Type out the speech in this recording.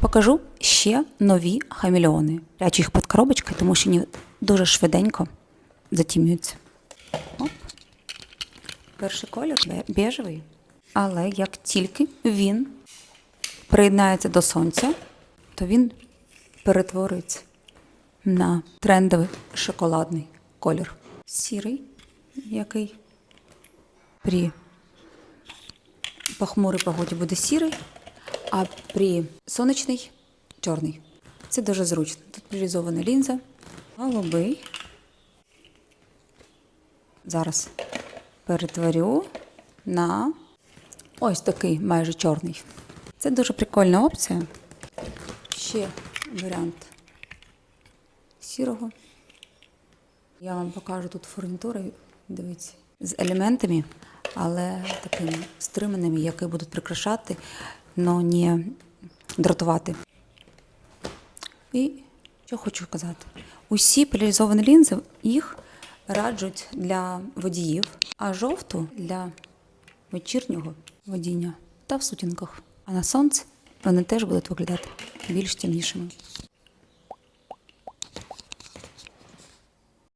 Покажу ще нові хамільони. Прячу їх під коробочкою, тому що вони дуже швиденько затім'юються. Оп. Перший колір бе- бежевий. Але як тільки він приєднається до сонця, то він перетворюється на трендовий шоколадний колір. Сірий, який при похмурій погоді буде сірий, а при сонячний чорний. Це дуже зручно. Тут поляризована лінза, голубий. Зараз перетворю на ось такий майже чорний. Це дуже прикольна опція. Ще варіант сірого. Я вам покажу тут фурнітури, дивіться, з елементами, але такими стриманими, які будуть прикрашати, але не дратувати. І що хочу сказати: усі поляризовані лінзи їх раджуть для водіїв, а жовту для вечірнього водіння та в сутінках. А на сонці вони теж будуть виглядати більш темнішими.